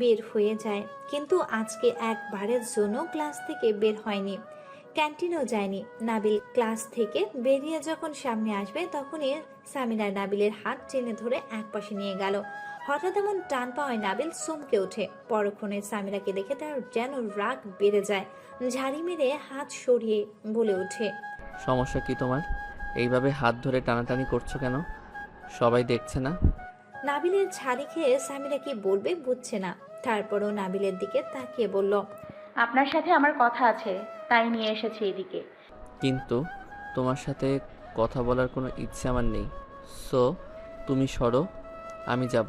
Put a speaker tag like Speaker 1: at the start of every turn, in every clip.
Speaker 1: বের হয়ে যায়, কিন্তু আজকে একবারের জন্য ক্লাস থেকে বের হয়নি। ক্যান্টিনেও যায়নি। নাবিল ক্লাস থেকে বেরিয়ে যখন সামনে আসবে, তখনই সামিরা নাবিলের হাত টেনে ধরে একপাশে নিয়ে গেল। হঠাৎ এমন টান পাওয়ায় নাবিল চমকে ওঠে। পরক্ষণে সামিরাকে দেখে তার যেন রাগ বেড়ে যায়। ঝাড়ি মেরে হাত সরিয়ে বলে ওঠে,
Speaker 2: সমস্যা কি তোমার? এইভাবে হাত ধরে টানাটানি করছ কেন? সবাই দেখছে না?
Speaker 1: নাবিলের ছাড়ি খেয়ে সামিরা কি বলবে বুঝছে না। তারপরও নাবিলের দিকে তাকিয়ে বলল
Speaker 3: আপনার সাথে আমার কথা আছে তাই নিয়ে এসেছি এদিকে
Speaker 2: কিন্তু তোমার সাথে কথা বলার কোনো ইচ্ছে আমার নেই। সো তুমি সরো আমি যাব।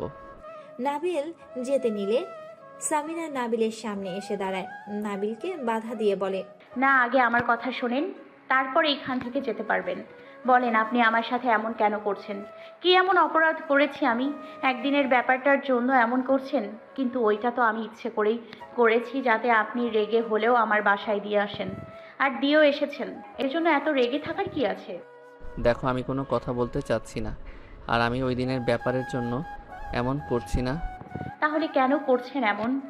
Speaker 1: নাবিল যেতে নিলে সামিরা নাবিলের সামনে এসে দাঁড়ায়। নাবিলকে বাধা দিয়ে বলে
Speaker 3: না আগে আমার কথা শোনেন তারপর এইখান থেকে যেতে পারবেন। বলেন আপনি আমার সাথে এমন কেন করছেন? কি এমন অপরাধ করেছি আমি? একদিনের ব্যাপারটার জন্য এমন করছেন? কিন্তু ওইটা তো আমি ইচ্ছে করেই করেছি যাতে আপনি রেগে হলেও আমার বাসায় দিয়ে আসেন। আর দিয়েও এসেছেন। এর জন্য এত রেগে থাকার কি আছে?
Speaker 2: দেখো আমি কোনো কথা বলতে চাচ্ছি না। আর আমি ওই দিনের ব্যাপারের জন্য এমন করছি না।
Speaker 3: তাহলে কেন করছেন এমন?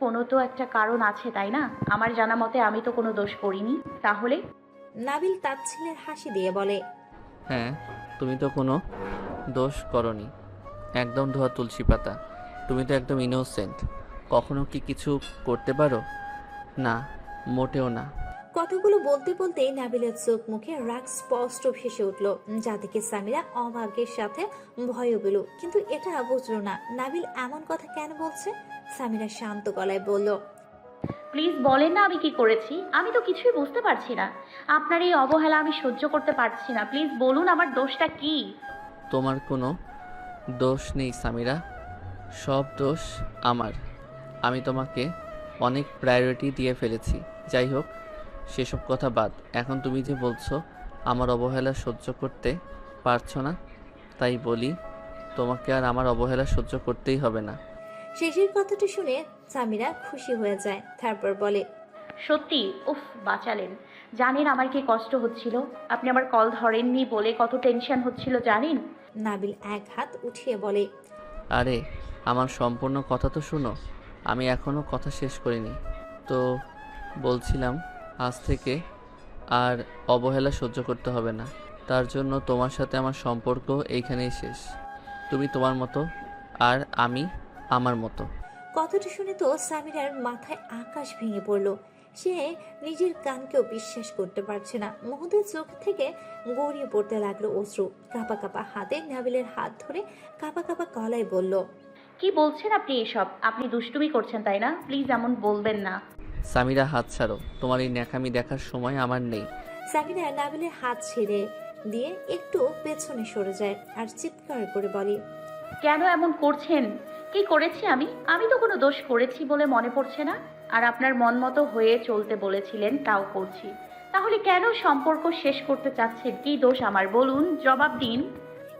Speaker 3: কোনো তো একটা কারণ আছে তাই না? আমার জানা মতে আমি তো কোনো দোষ করিনি। তাহলে?
Speaker 1: নাবিল তাচ্ছিলের হাসি দিয়ে বলে
Speaker 2: হ্যাঁ তুমি তো কোনো দোষ করনি। একদম ধোয়া তুলসী পাতা। তুমি তো একদম ইনোসেন্ট কখনো কি কিছু করতে পারো? না, মোটেও না।
Speaker 1: কথাগুলো বলতে বলতেই নাবিলের চোখ মুখে রাগ স্পষ্ট ভেসে উঠল। যা থেকে সামিরা অভাগ্যের সাথে ভয়ও পেল। কিন্তু এটা বুঝলো না। নাবিল এমন কথা কেন বলছে? সামিরা শান্ত গলায় বলল
Speaker 3: প্লিজ বলেন না আমি কি করেছি। আমি তো কিছুই বুঝতে পারছি না। আপনার এই অবহেলা আমি সহ্য করতে পারছি না। প্লিজ বলুন আমার দোষটা কি?
Speaker 2: তোমার কোনো দোষ নেই, সামিরা। সব দোষ আমার। আমি তোমাকে অনেক প্রায়োরিটি দিয়ে ফেলেছি। যাই হোক, সেসব কথা বাদ। এখন তুমি যে বলছো, আমার অবহেলা সহ্য করতে পারছ না, তাই বলি, তোমাকে আর আমার অবহেলা সহ্য করতেই হবে না।
Speaker 1: শেষের কথাটা শুনে সামিরা খুশি হয়ে যায় তারপর বলে
Speaker 3: সত্যি উফ বাঁচালেন। জানেন আমার কি কষ্ট হচ্ছিল? আপনি আমার কল ধরেননি বলে কত টেনশন হচ্ছিল জানেন?
Speaker 1: নাবিল এক হাত উঠিয়ে বলে
Speaker 2: আরে আমার সম্পূর্ণ কথা তো শুনো। আমি এখনও কথা শেষ করিনি। তো বলছিলাম আজ থেকে আর অবহেলা সহ্য করতে হবে না। তার জন্য তোমার সাথে আমার সম্পর্ক এইখানেই শেষ। তুমি তোমার মতো আর আমি আমার মতো।
Speaker 1: কথাটা শুনে তো সামিরার মাথায় আকাশ ভেঙে পড়ল। সে নিজের কানকেও বিশ্বাস করতে পারছে না। মুহূর্তের চোখ থেকে গড়িয়ে পড়তে লাগল অশ্রু। কাপা কাপা হাতে নাবিলের হাত ধরে কাপা কাপা গলায় বলল
Speaker 3: কি বলছেন আপনি এসব? আপনি দুষ্টুমি করছেন তাই না? প্লিজ এমন বলবেন না।
Speaker 2: সামিরা হাত ছাড়ো। তোমার এই ন্যাকামি দেখার সময় আমার নেই।
Speaker 1: সামিরা নাবিলের হাত ছেড়ে দিয়ে একটু পেছনে সরে যায় আর চিৎকার করে বলে
Speaker 3: কেন এমন করছেন? কি করেছি আমি? আমি তো কোনো দোষ করেছি বলে মনে পড়ছে না। আর আপনার মন মতো হয়ে চলতে বলেছিলেন তাও করছি। তাহলে কেন সম্পর্ক শেষ করতে চাচ্ছেন? কি দোষ আমার? বলুন জবাব দিন।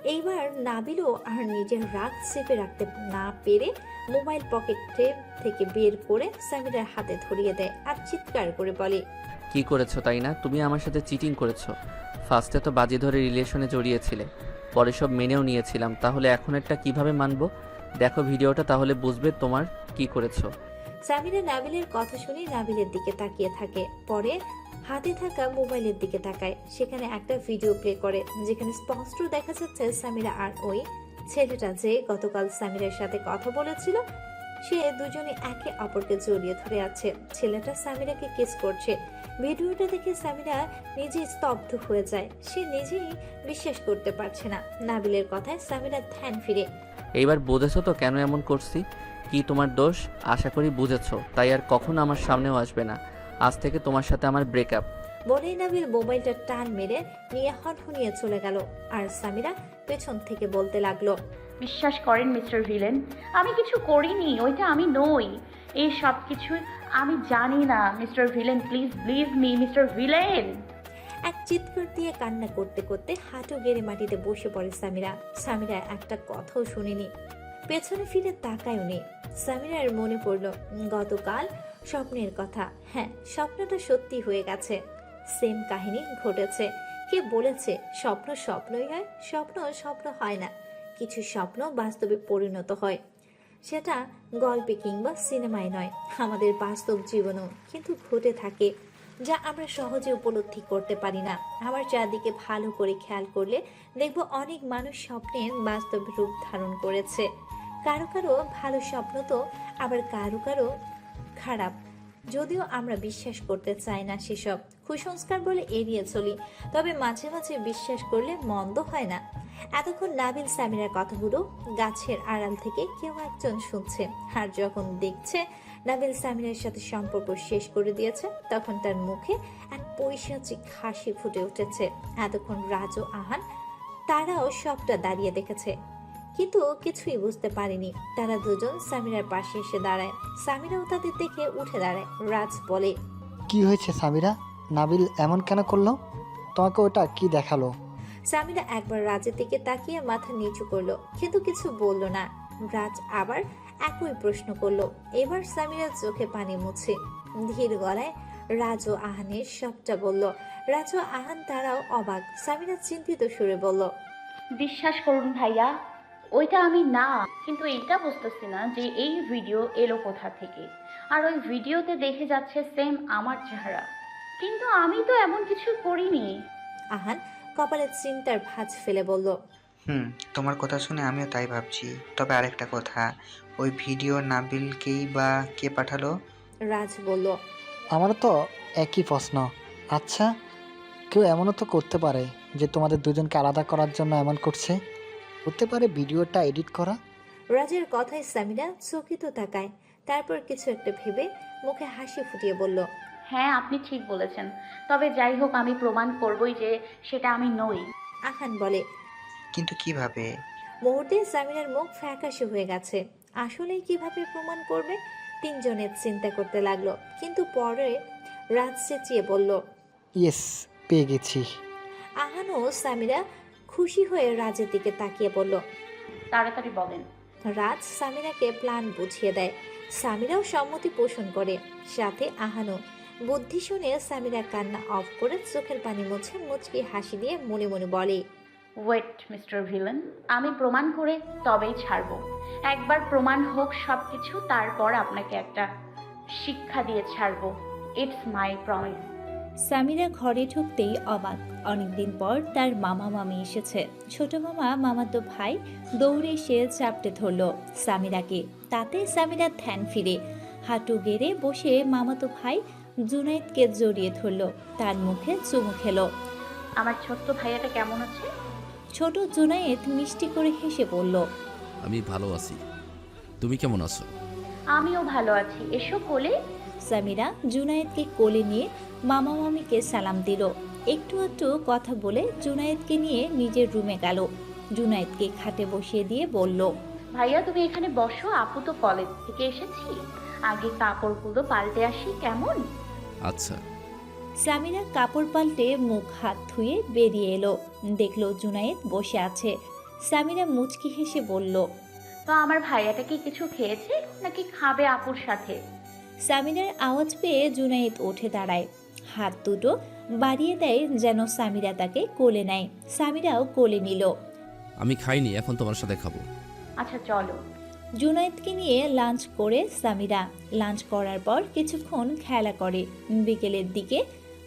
Speaker 1: এইবার নাবিলও আর নিজের রাগ চেপে রাখতে না পেরে মোবাইল পকেটে থেকে বের করে সামিরার হাতে ধরিয়ে দেয় আর চিৎকার করে বলে
Speaker 2: কি করেছ তাই না তুমি আমার সাথে চিটিং করেছ। ফার্স্টে তো বাজি ধরে রিলেশনে জড়িয়েছিলে। পরে সব মেনেও নিয়েছিলাম। তাহলে এখন একটা কীভাবে মানবো? দেখো ভিডিওটা তাহলে বুঝবে তোমার কি করেছ।
Speaker 1: সামিরা নাবিলের কথা শুনে নাবিলের দিকে তাকিয়ে থাকে। পরে হাতে থাকা মোবাইলের দিকে তাকায়। সেখানে একটা ভিডিও প্লে করে, যেখানে স্পষ্ট দেখা যাচ্ছে সামিরা আর ওই ছেলেটা যে গতকাল সামিরার সাথে কথা বলেছিল, সে দুজনে একে অপরকে জড়িয়ে ধরে আছে। ছেলেটা সামিরাকে কিস করছে। ভিডিওটা দেখে সামিরা নিজে স্তব্ধ হয়ে যায়। সে নিজেই বিশ্বাস করতে পারছে না। নাবিলের কথায় সামিরা ধ্যান ফিরে।
Speaker 2: এইবার বুঝেছ তো কেন এমন করছি? কি তোমার দোষ? আশা করি বুঝেছ তাই আর কখনো আমার সামনেও আসবে না। আজ থেকে তোমার সাথে আমার ব্রেকআপ
Speaker 1: বলেই নাবিল মোবাইলটা টান মেরে নিয়ে হনহনিয়ে চলে গেল আর সামিরা পেছন থেকে বলতে লাগল
Speaker 3: বিশ্বাস করেন মিস্টার ভিলেন আমি কিছু করিনি ওইটা আমি নই। এই সব কিছু আমি জানি না mister villain please leave me mister villain!
Speaker 1: এক চিৎকার দিয়ে কান্না করতে করতে হাঁটু গেড়ে মাটিতে বসে পড়ে সামিরা। সামিরা একটা কথাও শুনিনি। পেছনে ফিরে তাকায়ও নি। সামিরার মনে পড়ল, গতকাল স্বপ্নের কথা। হ্যাঁ স্বপ্নটা সত্যি হয়ে গেছে। সেম কাহিনী ঘটেছে। কে বলেছে, স্বপ্ন স্বপ্নই হয়, স্বপ্ন স্বপ্ন হয় না। কিছু স্বপ্ন বাস্তবে পরিণত হয়। সেটা গল্পে কিংবা সিনেমায় নয়, আমাদের বাস্তব জীবনও কিন্তু ঘটে থাকে। যা আমরা সহজে উপলব্ধি করতে পারি না। আমার চারদিকে ভালো করে খেয়াল করলে দেখব অনেক মানুষ স্বপ্নের বাস্তব রূপ ধারণ করেছে। কারও কারও ভালো স্বপ্ন তো, আবার কারও কারও খারাপ। যদিও আমরা বিশ্বাস করতে চাই না সেসব। কুসংস্কার বলে এড়িয়ে চলি, তবে মাঝে মাঝে বিশ্বাস করলে মন্দ হয় না। এতক্ষণ নাবিল সামিরার কথাগুলো গাছের আড়াল থেকে কেউ একজন শুনছে, আর যখন দেখছে নাবিল সামিরার সাথে সম্পর্ক শেষ করে দিয়েছে তখন তার মুখে এক পৈশাচিক হাসি ফুটে উঠেছে। এতক্ষণ রাজ ও আহান তারাও সবটা দাঁড়িয়ে দেখেছে। কিন্তু কিছুই বুঝতে পারেনি। তারা দুজন সামিরার পাশে এসে দাঁড়ায়। সামিরাও তাদের দেখে উঠে দাঁড়ায়। রাজ বলে
Speaker 4: কি হয়েছে সামিরা? নাবিল এমন কেন করল? তোমাকে ওটা কি দেখাল?
Speaker 1: সামিরা একবার রাজের দিকে তাকিয়ে মাথা নিচু করল কিন্তু কিছু বলল না। রাজ আবার একই প্রশ্ন করল। এবার সামিরা চোখে পানি মুছে। ধীর গলায় রাজু আহানের সবটা বলল রাজু আহান তারাও অবাক। সামিরা চিন্তিত সুরে বলল
Speaker 3: বিশ্বাস করুন ভাইয়া ওইটা আমি না কিন্তু এইটা বুঝতেছি না যে এই ভিডিও এলো কোথা থেকে। আর ওই ভিডিওতে দেখে যাচ্ছে সেম আমার চেহারা। কিন্তু আমি তো এমন কিছু করিনি।
Speaker 1: আহান কপালে চিন্তার ভাঁজ ফেলে বলল
Speaker 5: হুম তোমার কথা শুনে আমিও তাই ভাবছি। তবে আরেকটা কথা ওই ভিডিও নাবিলকেই বা কে পাঠালো?
Speaker 1: রাজ বলল
Speaker 4: আমারও তো একই প্রশ্ন। আচ্ছা কেউ এমনও তো করতে পারে যে তোমাদের দুজনকে আলাদা করার জন্য এমন করছে? হতে পারে ভিডিওটা এডিট করা?
Speaker 1: রাজের কথায় সামিরা চকিত তাকায়। তারপর কিছু একটা ভেবে মুখে হাসি ফুটিয়ে বলল
Speaker 3: হ্যাঁ আপনি ঠিক বলেছেন। তবে যাই হোক আমি প্রমাণ করবই যে সেটা আমি নই।
Speaker 1: আহান বলে
Speaker 5: কিন্তু কীভাবে?
Speaker 1: মুহূর্তে সামিরার মুখ ফ্যাকাশে হয়ে গেছে। আসলেই কীভাবে প্রমাণ করবে? তিনজনের চিন্তা করতে লাগল কিন্তু পরে রাজ চেঁচিয়ে বলল
Speaker 4: ইয়েস পেয়ে গেছি।
Speaker 1: আহান ও সামিরা খুশি হয়ে রাজের দিকে তাকিয়ে বলল
Speaker 3: তাড়াতাড়ি বলেন।
Speaker 1: রাজ সামিরাকে প্ল্যান বুঝিয়ে দেয়। সামিরাও সম্মতি পোষণ করে। সাথে আহানও বুদ্ধি শুনে সামিরা কান্না অফ করে চোখের পানি মুছে মুচকি হাসি দিয়ে মনে মনে বলে
Speaker 3: ওয়েট মিস্টার ভিলেন আমি প্রমাণ করে তবেই ছাড়ব। একবার প্রমাণ হোক সব কিছু তারপর আপনাকে একটা শিক্ষা দিয়ে ছাড়ব। ইটস মাই প্রমিস
Speaker 6: সামিরা ঘরে ঢুকতেই অবাক। অনেকদিন পর তার মামা মামি এসেছে। ছোট মামা মামাতো ভাই দৌড়ে এসে চাপটে ধরল সামিরাকে। তাতে সামিরা ধ্যান ফিরে। হাঁটু গেড়ে বসে মামাতো ভাই জুনাইদকে জড়িয়ে ধরল। তার মুখে চুমু খেলো।
Speaker 3: আমার ছোট্ট ভাইয়াটা কেমন আছে?
Speaker 6: ছোট জুনায়েদ মিষ্টি করে হেসে বলল
Speaker 7: আমি ভালো আছি। তুমি কেমন আছো?
Speaker 3: আমিও ভালো আছি। এসো কোলে।
Speaker 6: সামিরা জুনায়েদকে কোলে নিয়ে মামা মামিকে সালাম দিল। একটু একটু কথা বলে জুনায়েদকে নিয়ে নিজের রুমে গেল। জুনায়েদকে খাটে বসিয়ে দিয়ে বলল
Speaker 3: ভাইয়া তুমি এখানে বসো আপু তো কলেজ থেকে এসেছি। আগে কাপড়গুলো পাল্টে আসি কেমন?
Speaker 7: আচ্ছা।
Speaker 6: সামিরা কাপড় পাল্টে মুখ হাত ধুয়ে বেরিয়ে এলো। দেখল জুনায়েদ বসে আছে। সামিরা মুচকি হেসে বলল
Speaker 3: তো আমার ভাইয়াটা কি কিছু খেয়েছে নাকি খাবে আপুর সাথে?
Speaker 6: সামিরার আওয়াজ পেয়ে জুনায়েদ উঠে দাঁড়ায়। হাত দুটো বাড়িয়ে দেয় যেন সামিরা তাকে কোলে নেয়। সামিরাও কোলে নিল।
Speaker 7: আমি খাইনি এখন তোমার সাথে খাব।
Speaker 3: আচ্ছা চলো।
Speaker 6: জুনায়েদকে নিয়ে লাঞ্চ করে সামিরা। লাঞ্চ করার পর কিছুক্ষণ খেলা করে। বিকেলের দিকে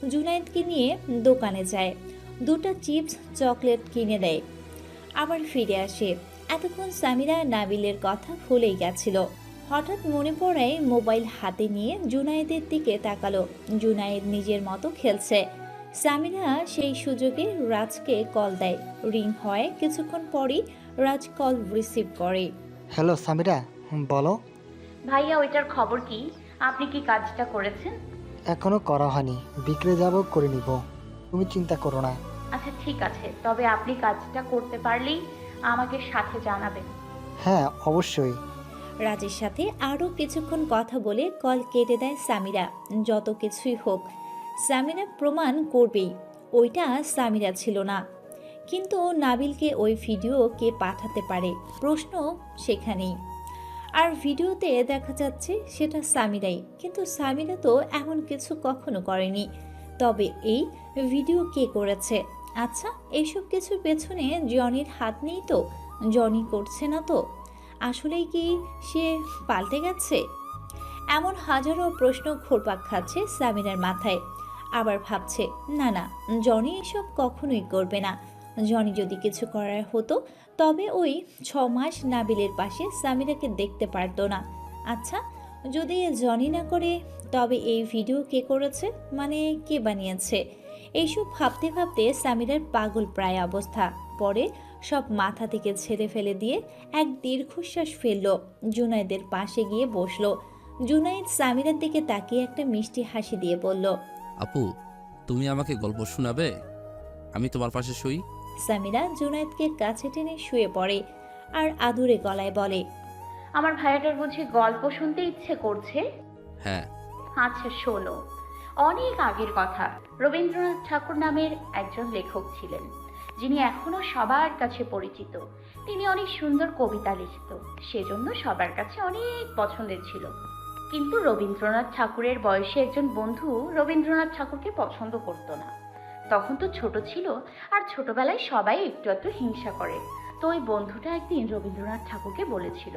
Speaker 6: জুনায়েদকে নিয়ে দোকানে যায়। দুটো চিপস চকলেট কিনে দেয়। আবার ফিরে আসে। এতক্ষণ সামিরা নাবিলের কথা ভুলেই গেছিল। হঠাৎ মনে পড়ায় মোবাইল হাতে নিয়ে জুনায়েদের দিকে তাকালো। জুনায়েদ নিজের মতো খেলছে। সামিরা সেই সুযোগে রাজকে কল দেয়। রিং হয় কিছুক্ষণ পরই রাজ কল রিসিভ করে।
Speaker 4: হ্যালো সামিরা বলো।
Speaker 3: ভাইয়া ওইটার খবর কি? আপনি কি কাজটা করেছেন?
Speaker 4: এখনও করা হয়নি। বিক্রে যাব করে নিব। তুমি চিন্তা করো না।
Speaker 3: আচ্ছা ঠিক আছে। তবে আপনি কাজটা করতে পারলেই আমাকে সাথে জানাবেন।
Speaker 4: হ্যাঁ অবশ্যই।
Speaker 6: রাজের সাথে আরও কিছুক্ষণ কথা বলে কল কেটে দেয় সামিরা। যত কিছুই হোক সামিরা প্রমাণ করবেই। ওইটা সামিরা ছিল না। কিন্তু নাবিলকে ওই ভিডিও কে পাঠাতে পারে? প্রশ্ন সেখানেই। আর ভিডিওতে দেখা যাচ্ছে সেটা সামিরাই। কিন্তু সামিরা তো এমন কিছু কখনো করেনি। তবে এই ভিডিও কে করেছে?
Speaker 1: আচ্ছা এইসব কিছুর পেছনে জনির হাত নেই তো? জনি করছে না তো? আসলেই কি সে পাল্টে গেছে? এমন হাজারো প্রশ্ন ঘোরপাক খাচ্ছে সামিরার মাথায়। আবার ভাবছে, না না, জনি এসব কখনোই করবে না। জনি যদি কিছু করার হতো, তবে ওই ছ মাস নাবিলের পাশে সামিরাকে দেখতে পারতো না। আচ্ছা যদি জনি না করে, তবে এই ভিডিও কে করেছে? মানে কে বানিয়েছে? এইসব ভাবতে ভাবতে সামিরার পাগল প্রায় অবস্থা। পরে সব মাথা থেকে ছেড়ে ফেলে দিয়ে এক দীর্ঘশ্বাস ফেলল, জুনাইদের পাশে গিয়ে বসল। জুনাইদ সামিরার দিকে তাকিয়ে একটা মিষ্টি হাসি দিয়ে বলল,
Speaker 7: আপু, তুমি আমাকে গল্প শোনাবে? আমি তোমার পাশে শুই।
Speaker 1: সামিরা জুনাইদকে কাছে টেনে শুয়ে পড়ে আর আদুরে গলায় বলে
Speaker 3: আমার ভাইয়াটার বুঝি গল্প শুনতে ইচ্ছে করছে?
Speaker 7: হ্যাঁ।
Speaker 3: আচ্ছা শোনো অনেক আগের কথা। রবীন্দ্রনাথ ঠাকুর নামের একজন লেখক ছিলেন যিনি এখনও সবার কাছে পরিচিত। তিনি অনেক সুন্দর কবিতা লিখত সেজন্য সবার কাছে অনেক পছন্দের ছিল। কিন্তু রবীন্দ্রনাথ ঠাকুরের বয়সে একজন বন্ধু রবীন্দ্রনাথ ঠাকুরকে পছন্দ করতো না। তখন তো ছোট ছিল আর ছোটবেলায় সবাই একটু একটু হিংসা করে। তো ওই বন্ধুটা একদিন রবীন্দ্রনাথ ঠাকুরকে বলেছিল,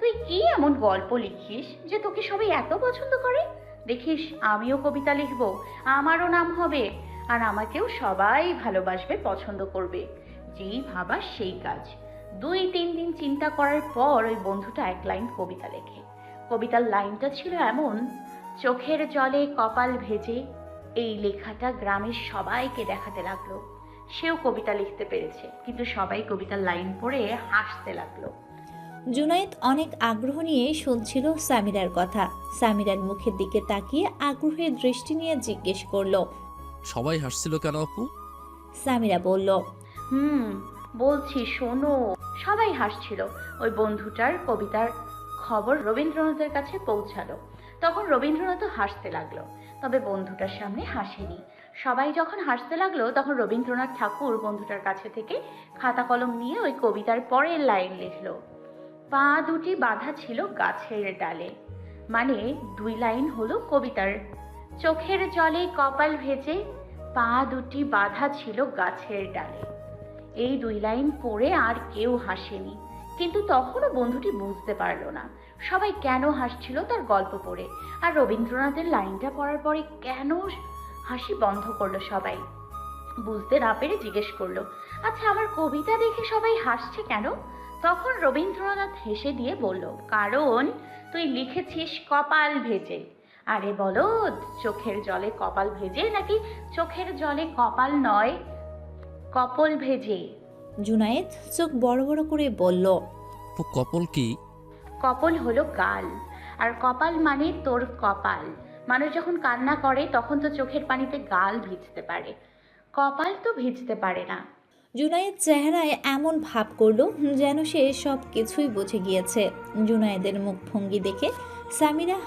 Speaker 3: তুই কি এমন গল্প লিখিস যে তোকে সবাই এত পছন্দ করে? দেখিস, আমিও কবিতা লিখব, আমারও নাম হবে, আর আমাকেও সবাই ভালোবাসবে, পছন্দ করবে। যেই ভাবা সেই কাজ। দুই তিন দিন চিন্তা করার পর ওই বন্ধুটা এক লাইন কবিতা লেখে। কবিতার লাইনটা ছিল এমন, চোখের জলে কপাল ভেজে এই লেখাটা গ্রামের সবাইকে দেখাতে লাগল। সেও কবিতা লিখতে পেরেছে কিন্তু সবাই কবিতার লাইন পড়ে হাসতে লাগল।
Speaker 1: জুনাইদ অনেক আগ্রহ নিয়ে শুনছিল সামিরার কথা। সামিরার মুখের দিকে তাকিয়ে আগ্রহের দৃষ্টি নিয়ে জিজ্ঞেস করল
Speaker 7: সবাই হাসছিল কেন আপু?
Speaker 1: সামিরা বলল
Speaker 3: হুম বলছি শোনো সবাই হাসছিল। ওই বন্ধুটার কবিতার খবর রবীন্দ্রনাথের কাছে পৌঁছালো। তখন রবীন্দ্রনাথও হাসতে লাগল। তবে বন্ধুটার সামনে হাসেনি। সবাই যখন হাসতে লাগল, তখন রবীন্দ্রনাথ ঠাকুর বন্ধুটার কাছে থেকে খাতা কলম নিয়ে ওই কবিতার পরের লাইন লিখলো, পা দুটি বাঁধা ছিল গাছের ডালে। মানে দুই লাইন হলো কবিতার, চোখের জলে কপাল ভেজে পা দুটি বাঁধা ছিল গাছের ডালে। এই দুই লাইন পড়ে আর কেউ হাসেনি। কিন্তু তখনও বন্ধুটি বুঝতে পারল না। সবাই কেন হাসছিল তার গল্প পড়ে। আর রবীন্দ্রনাথের লাইনটা পড়ার পরে কেন হাসি বন্ধ করল সবাই? বুঝতে না পেরে জিজ্ঞেস করল আচ্ছা আমার কবিতা দেখে সবাই হাসছে কেন? তখন রবীন্দ্রনাথ হেসে দিয়ে বলল, কারণ তুই লিখেছিস কপাল ভেজে। আরে বলো চোখের জলে কপাল ভেজে নাকি চোখের জলে কপাল নয়, কপল ভেজে?
Speaker 1: জুনায়েদ চোখ বড় বড় করে বলল
Speaker 7: কপল কি?
Speaker 3: কপল হলো গাল আর কপাল মানে তোর কপাল। মানুষ যখন কান্না করে তখন তো চোখের পানিতে গাল ভিজতে পারে। কপাল তো ভিজতে পারে না।
Speaker 1: জুনায়েদ চেহারায় এমন ভাব করল যেন সে সব কিছুই বুঝে গিয়েছে। জুনায়েদের মুখভঙ্গি দেখে সামিরা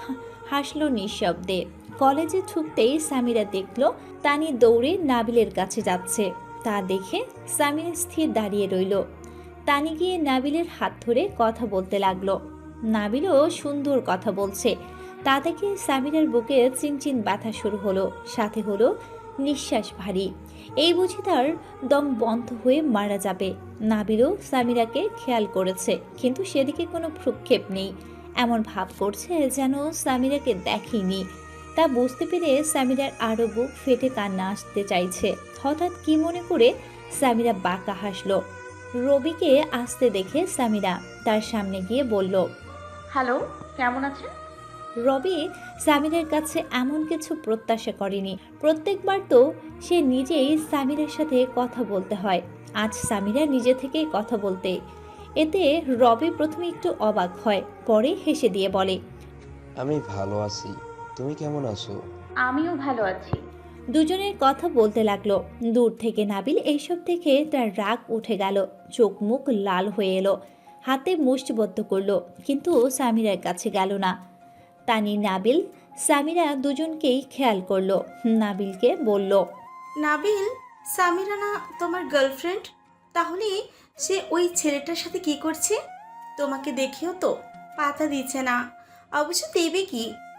Speaker 1: হাসল নিঃশব্দে। কলেজে ঢুকতেই সামিরা দেখল তানি দৌড়ে নাবিলের কাছে যাচ্ছে। তা দেখে সামিরা স্থির দাঁড়িয়ে রইল। তানি গিয়ে নাবিলের হাত ধরে কথা বলতে লাগল। নাবিলও সুন্দর কথা বলছে। তা দেখে সামিরার বুকে চিনচিন ব্যথা শুরু হলো। সাথে হলো নিঃশ্বাস ভারী। এই বুঝি তার দম বন্ধ হয়ে মারা যাবে। নাবিলও সামিরাকে খেয়াল করেছে, কিন্তু সেদিকে কোনো ভ্রুক্ষেপ নেই। এমন ভাব করছে যেন সামিরাকে দেখেনি তা বুঝতে পেরে সামিরার আরও বুক ফেটে কান্না আসতে চাইছে। হঠাৎ কি মনে করে সামিরা বাঁকা হাসলো। রবিকে আসতে দেখে সামিরা তার সামনে গিয়ে বলল
Speaker 3: হ্যালো কেমন আছেন?
Speaker 1: রবি সামিরের কাছে এমন কিছু প্রত্যাশা করেনি। প্রত্যেকবার তো সে নিজেই সামিরের সাথে কথা বলতে হয়। আজ সামিরা নিজে থেকেই কথা বলতে। এতে রবি প্রথমে একটু অবাক হয় পরে হেসে দিয়ে বলে
Speaker 8: আমি ভালো আছি। তুমি কেমন আছো?
Speaker 3: আমিও ভালো আছি।
Speaker 1: দুজনের কথা বলতে লাগল। দূর থেকে নাবিল এইসব দেখে তার রাগ উঠে গেল। চোখ মুখ লাল হয়ে এলো। হাতে মুষ্টিবদ্ধ করল কিন্তু সামিরার কাছে গেল না। তানি নাবিল সামিরা দুজনকেই খেয়াল করল। নাবিলকে বলল
Speaker 9: নাবিল সামিরা না তোমার গার্লফ্রেন্ড তাহলে সে ওই ছেলেটার সাথে কি করছে? তোমাকে দেখেও তো পাতা দিচ্ছে না। অবশ্য দেবে কি?